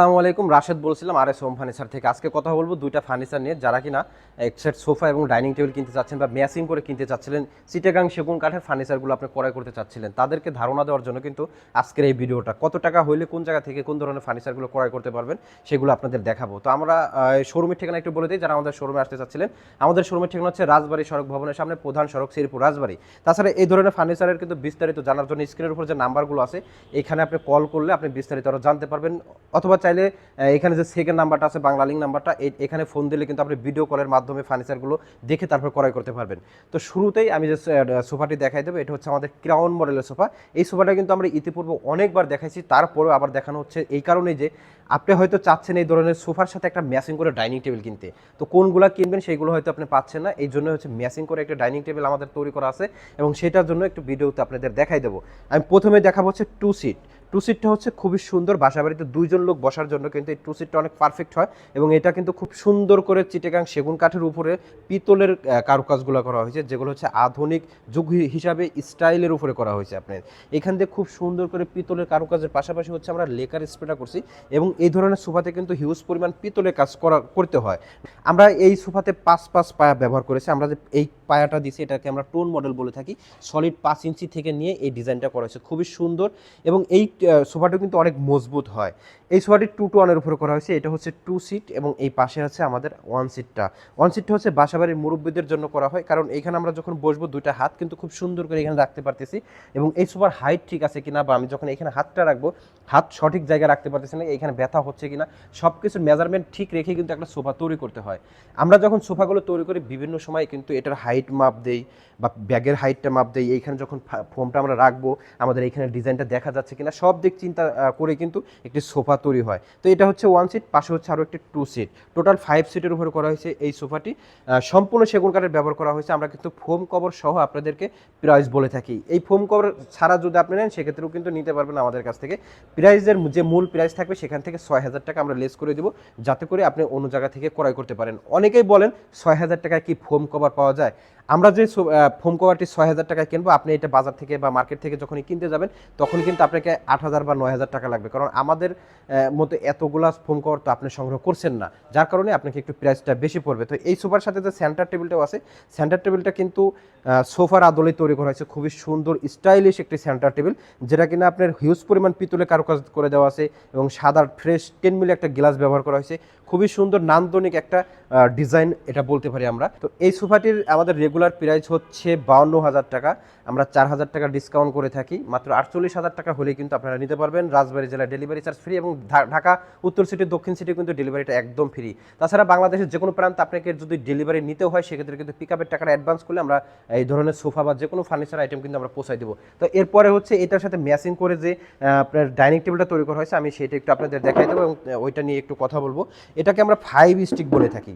আসসালামু আলাইকুম, রাশেদ বলছিলাম আর এস হোম ফার্নিচার থেকে। আজকে কথা বলব দুইটা ফার্নিচার নিয়ে। যারা কিনা এক সেট সোফা এবং ডাইনিং টেবিল কিনতে চাচ্ছেন বা ম্যাচিং করে কিনতে চাচ্ছিলেন সিটেগাং সেগুন কাঠের ফার্নিচারগুলো আপনি ক্রয় করতে চাচ্ছিলেন, তাদেরকে ধারণা দেওয়ার জন্য কিন্তু আজকের এই ভিডিওটা। কত টাকা হইলে, কোন জায়গা থেকে কোন ধরনের ফার্নিচারগুলো ক্রয় করতে পারবেন, সেগুলো আপনাদের দেখাবো। তো আমরা শোরুমের ঠিকানা একটু বলে দিই, যারা আমাদের শোরুমে আসতে চাচ্ছিলেন। আমাদের শোরুমের ঠিকানা হচ্ছে রাজবাড়ি সড়ক ভবনের সামনে, প্রধান সড়ক, শ্রীপুর, রাজবাড়ি। তাছাড়া এই ধরনের ফার্নিচারের কিন্তু বিস্তারিত জানার জন্য স্ক্রিনের উপর যে নাম্বারগুলো আছে, এখানে আপনি কল করলে আপনি বিস্তারিত আরও জানতে পারবেন, অথবা চাইলে এখানে যে সেকেন্ড নাম্বারটা আছে, বাংলা লিঙ্ক নাম্বারটা এখানে ফোন দিলে কিন্তু আপনি ভিডিও কলের মাধ্যমে ফার্নিচারগুলো দেখে তারপর ক্রয় করতে পারবেন। তো শুরুতেই আমি যে সোফাটি দেখাই দেবো। এটা হচ্ছে আমাদের ক্রাউন মডেলের সোফা। এই সোফাটা কিন্তু আমরা ইতিপূর্বে অনেকবার দেখাইছি, তারপরেও আবার দেখানো হচ্ছে। এই কারণেই যে আপনি হয়তো চাচ্ছেন এই ধরনের সোফার সাথে একটা ম্যাচিং করে ডাইনিং টেবিল কিনতে। তো কোনগুলো কিনবেন সেইগুলো হয়তো আপনি পাচ্ছেন না। এই জন্য হচ্ছে ম্যাচিং করে একটা ডাইনিং টেবিল আমাদের তৈরি করা আছে এবং সেটার জন্য একটু ভিডিওতে আপনাদের দেখাই দেবো। আমি প্রথমে দেখাবো হচ্ছে টু সিট টু সিটটা হচ্ছে খুবই সুন্দর বাসা বাড়িতে দুইজন লোক বসার জন্য কিন্তু এই টু সিটটা অনেক পারফেক্ট হয় এবং এটা কিন্তু খুব সুন্দর করে চিটেগাং সেগুন কাঠের উপরে পিতলের কারুকাজগুলো করা হয়েছে, যেগুলো হচ্ছে আধুনিক যুগ হিসাবে স্টাইলের উপরে করা হয়েছে আপনার। এখান থেকে খুব সুন্দর করে পিতলের কারুকাজের পাশাপাশি হচ্ছে আমরা লেকার স্প্রেটা করছি এবং এই ধরনের সোফাতে কিন্তু হিউজ পরিমাণ পিতলের কাজ করা, করতে হয়। আমরা এই সোফাতে পাঁচ পাঁচ পায়া ব্যবহার করেছি, আমরা যে এই পায়াটা দিছি এটাকে আমরা টোন মডেল বলে থাকি সলিড পাঁচ ইঞ্চি থেকে নিয়ে এই ডিজাইনটা করা হয়েছে, খুবই সুন্দর এবং এই সোফাটা কিন্তু অনেক মজবুত হয়। এই সোফাটি টু টু ওয়ানের উপরে করা হয়েছে। এটা হচ্ছে টু সিট এবং এই পাশে আছে আমাদের ওয়ান সিটটা ওয়ান সিটটা হচ্ছে বাসাবাড়ির মুরব্বীদের জন্য করা হয়। কারণ এখানে আমরা যখন বসবো, দুইটা হাত কিন্তু খুব সুন্দর করে এখানে রাখতে পারতেছি এবং এই সোফার হাইট ঠিক আছে কিনা বা আমি যখন এখানে হাতটা রাখব, হাত সঠিক জায়গায় রাখতে পারতেছি না, এখানে ব্যথা হচ্ছে কিনা সব কিছুর মেজারমেন্ট ঠিক রেখে কিন্তু একটা সোফা তৈরি করতে হয়। আমরা যখন সোফাগুলো তৈরি করি, বিভিন্ন সময় কিন্তু এটার হাইট মাপ দেই বা ব্যাগের হাইটটা মাপ দেই। এইখানে যখন ফোমটা আমরা রাখব, আমাদের এইখানে ডিজাইনটা দেখা যাচ্ছে কিনা, সব দিক চিন্তা করে কিন্তু একটি সোফা তৈরি হয়। তো এটা হচ্ছে ওয়ান সিট পাশে হচ্ছে আরও একটি টু সিট টোটাল ফাইভ সিটের উপরে করা হয়েছে এই সোফাটি। সম্পূর্ণ সেগুন কাঠের ব্যবহার করা হয়েছে। আমরা কিন্তু ফোম কভার সহ আপনাদেরকে প্রাইস বলে থাকি। এই ফোম কভার ছাড়া যদি আপনি নেন, সেক্ষেত্রেও কিন্তু নিতে পারবেন আমাদের কাছ থেকে। প্রাইসের যে মূল প্রাইস থাকবে, সেখান থেকে ছয় হাজার টাকা আমরা লেস করে দেবো, যাতে করে আপনি অন্য জায়গা থেকে ক্রয় করতে পারেন। অনেকেই বলেন, ছয় হাজার টাকায় কি ফোম কভার পাওয়া যায়? আমরা যে ফোম কভারটি ছয় হাজার টাকায় কিনবো, আপনি এটা বাজার থেকে বা মার্কেট থেকে যখনই কিনতে যাবেন, তখন কিন্তু আপনাকে আট হাজার বা নয় হাজার টাকা লাগবে। কারণ আমাদের মতো এতগুলা ফোম কভার তো আপনি সংগ্রহ করছেন না, যার কারণে আপনাকে একটু প্রাইসটা বেশি পড়বে। তো এই সোফার সাথে যে সেন্টার টেবিলটাও আছে সেন্টার টেবিলটা কিন্তু সোফার আদলে তৈরি করা হয়েছে। খুবই সুন্দর স্টাইলিশ একটি সেন্টার টেবিল যেটা কিনা আপনার হিউজ পরিমাণ পিতলে কারুকাজ করে দেওয়া আছে এবং সাদা ফ্রেশ টেন মিলি একটা গ্লাস ব্যবহার করা হয়েছে। খুবই সুন্দর, নান্দনিক একটা ডিজাইন এটা বলতে পারি আমরা। তো এই সোফাটির আমাদের রেগুলার প্রাইস হচ্ছে বাউন্ন হাজার টাকা। আমরা চার হাজার টাকা ডিসকাউন্ট করে থাকি। মাত্র আটচল্লিশ হাজার টাকা হলে কিন্তু আপনারা নিতে পারবেন। রাজবাড়ী জেলায় ডেলিভারি চার্জ ফ্রি এবং ঢাকা, উত্তর সিটি দক্ষিণ সিটি কিন্তু ডেলিভারিটা একদম ফ্রি তাছাড়া বাংলাদেশের যে কোনো প্রান্তে আপনাকে যদি ডেলিভারি নিতে হয়, সেক্ষেত্রে কিন্তু পিক আপের টাকাটা অ্যাডভান্স করলে আমরা এই ধরনের সোফা বা যে কোনো ফার্নিচার আইটেম কিন্তু আমরা পৌঁছাই দেবো। তো এরপরে হচ্ছে এটার সাথে ম্যাচিং করে যে আপনার ডাইনিং টেবিলটা তৈরি করা হয়েছে, আমি সেটা একটু আপনাদের দেখাই দেবো এবং ওইটা নিয়ে একটু কথা বলব। এটাকে আমরা ফাইভ স্টিক বলে থাকি।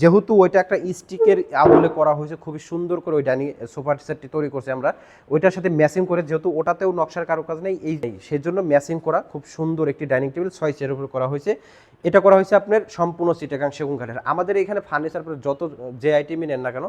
যেহেতু ওইটা একটা স্টিকের আদলে করা হয়েছে, খুবই সুন্দর করে ওই ডাইনিং সোফা সেটটি তৈরি করছে আমরা। ওইটার সাথে ম্যাচিং করে যেহেতু ওটাতেও নকশার কারুকাজ নেই, এই নেই সেজন্য ম্যাচিং করা খুব সুন্দর একটি ডাইনিং টেবিল ছয় চেয়ারের উপর করা হয়েছে। এটা করা হয়েছে আপনার সম্পূর্ণ চিটাগাং সেগুন কাঠের। আমাদের এখানে ফার্নিচার যত যে আইটেমই নেন না কেন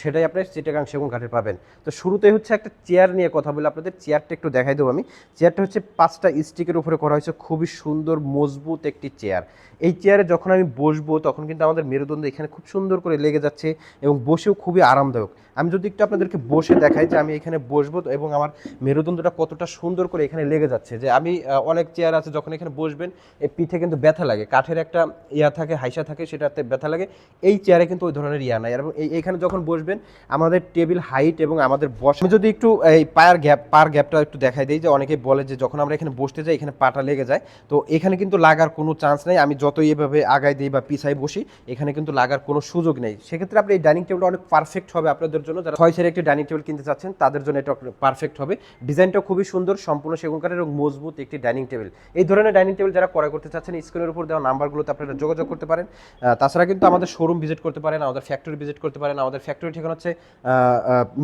সেটাই আপনি চিটাগাং সেগুন কাঠের পাবেন। তো শুরুতেই হচ্ছে একটা চেয়ার নিয়ে কথা বলে আপনাদের, চেয়ারটা একটু দেখাই দেবো আমি। চেয়ারটা হচ্ছে পাঁচটা স্টিকের উপরে করা হয়েছে, খুবই সুন্দর মজবুত একটি চেয়ার। এই চেয়ারে যখন আমি বসবো, তখন কিন্তু আমাদের মেরুদণ্ড এখানে খুব সুন্দর করে লেগে যাচ্ছে এবং বসেও খুবই আরামদায়ক। আমি যদি একটু আপনাদেরকে বসে দেখাই যে আমি এখানে বসবো এবং আমার মেরুদণ্ডটা কতটা সুন্দর করে এখানে লেগে যাচ্ছে যে আমি অনেক চেয়ার আছে যখন এখানে বসবেন এই পিঠে কিন্তু ব্যথা লাগে, কাঠের একটা ইয়া থাকে, হাইসা থাকে সেটাতে ব্যথা লাগে, এই চেয়ারে কিন্তু ওই ধরনের ইয়া নাই। এবং এই এইখানে যখন বসবেন, আমাদের টেবিল হাইট এবং আমাদের বস, আমি যদি একটু এই পায়ের গ্যাপ, পার গ্যাপটা একটু দেখাই দিই যে অনেকেই বলে যে যখন আমরা এখানে বসতে যাই, এখানে পাটা লেগে যায়, তো এখানে কিন্তু লাগার কোনো চান্স নেই। আমি যতই এভাবে আগায় দিই বা পিছাই বসি, এখানে কিন্তু লাগার কোনো সুযোগ নেই। সেক্ষেত্রে আপনি এই ডাইনিং টেবিলটা অনেক পারফেক্ট হবে আপনাদের জন্য। যারা ছয় সের একটি ডাইনিং টেবিল কিনতে চাচ্ছেন, তাদের জন্য এটা পারফেক্ট হবে। ডিজাইনটা খুবই সুন্দর, সম্পূর্ণ সেগুন কাঠের এবং মজবুত একটি ডাইনিং টেবিল। এই ধরনের ডাইনিং টেবিল যারা ক্রয় করতে চাচ্ছেন, স্ক্রিনের উপর দেওয়া নাম্বারগুলোতে আপনারা যোগাযোগ করতে পারেন। তাছাড়া কিন্তু আমাদের শোরুম ভিজিট করতে পারেন, আমাদের ফ্যাক্টরি ভিজিট করতে পারেন। আমাদের ফ্যাক্টরি ঠিকানা হচ্ছে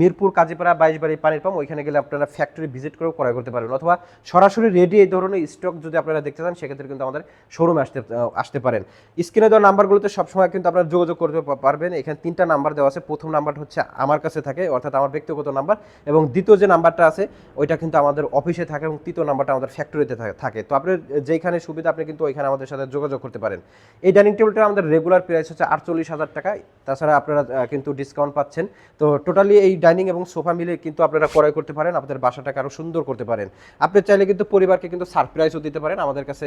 মিরপুর কাজীপাড়া বাইশ বাড়ি পানির পাম্প। ওইখানে গেলে আপনারা ফ্যাক্টরি ভিজিট করেও ক্রয় করতে পারেন অথবা সরাসরি রেডি এই ধরনের স্টক যদি আপনারা দেখতে চান, সেক্ষেত্রে কিন্তু আমাদের শোরুমে আসতে আসতে পারেন। স্ক্রিনে দেওয়া নাম্বারগুলোতে সবসময় কিন্তু আপনারা যোগাযোগ করতে পারবেন। এখানে তিনটা নাম্বার দেওয়া আছে। প্রথম নাম্বারটা হচ্ছে আমার কাছে থাকে অর্থাৎ আমার ব্যক্তিগত নাম্বার। এবং দ্বিতীয় যে নাম্বারটা আছে ওইটা কিন্তু আমাদের অফিসে থাকে এবং তৃতীয় নাম্বারটা আমাদের ফ্যাক্টরিতে থাকে। তো আপনার যেখানে সুবিধা আপনি কিন্তু ওইখানে আমাদের সাথে যোগাযোগ করতে পারেন। এই ডাইনিং টেবিলটা আমাদের রেগুলার প্রাইস হচ্ছে আটচল্লিশ হাজার টাকা। তাছাড়া আপনারা কিন্তু ডিসকাউন্ট পাচ্ছেন। তো টোটালি এই ডাইনিং এবং সোফা মিলে কিন্তু আপনারা ক্রয় করতে পারেন আপনাদের বাসাটাকে আরও সুন্দর করতে পারেন। আপনি চাইলে কিন্তু পরিবারকে কিন্তু সারপ্রাইজও দিতে পারেন। আমাদের কাছে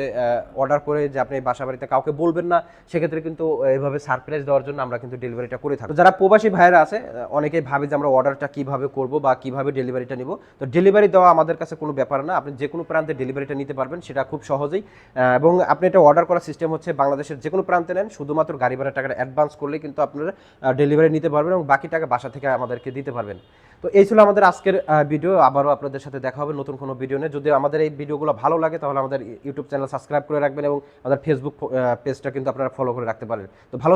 অর্ডার করে যে আপনি বাসা বাড়িতে কাউকে বলবেন না সেক্ষেত্রে কিন্তু আহ, এইভাবে সারপ্রাইজ দেওয়ার জন্য আমরা কিন্তু ডেলিভারিটা করে থাকি যারা প্রবাসী ভাইয়েরা আছে, অনেকেই ভাবে যে আমরা অর্ডারটা কীভাবে করব বা কীভাবে ডেলিভারিটা নিব। তো ডেলিভারি দেওয়া আমাদের কাছে কোনো ব্যাপার না। আপনি যে কোনো প্রান্তে ডেলিভারিটা নিতে পারবেন, সেটা খুব সহজেই। এবং আপনি এটা অর্ডার করার সিস্টেম হচ্ছে বাংলাদেশের যে কোনো প্রান্তে নেন, শুধুমাত্র গাড়ি ভাড়া টাকাটা অ্যাডভান্স করলে কিন্তু আপনারা ডেলিভারি নিতে পারবেন এবং বাকি টাকা বাসা থেকে আমাদেরকে দিতে পারবেন। তো এই ছিল আমাদের আজকের ভিডিও আবারও আপনাদের সাথে দেখা হবে নতুন কোনো ভিডিও নিয়ে। যদি আমাদের এই ভিডিওগুলো ভালো লাগে, তাহলে আমাদের ইউটিউব চ্যানেল সাবস্ক্রাইব করে রাখবেন এবং আমাদের ফেসবুক পেজটা কিন্তু আপনারা ফলো করে রাখতে পারেন। তো ভালো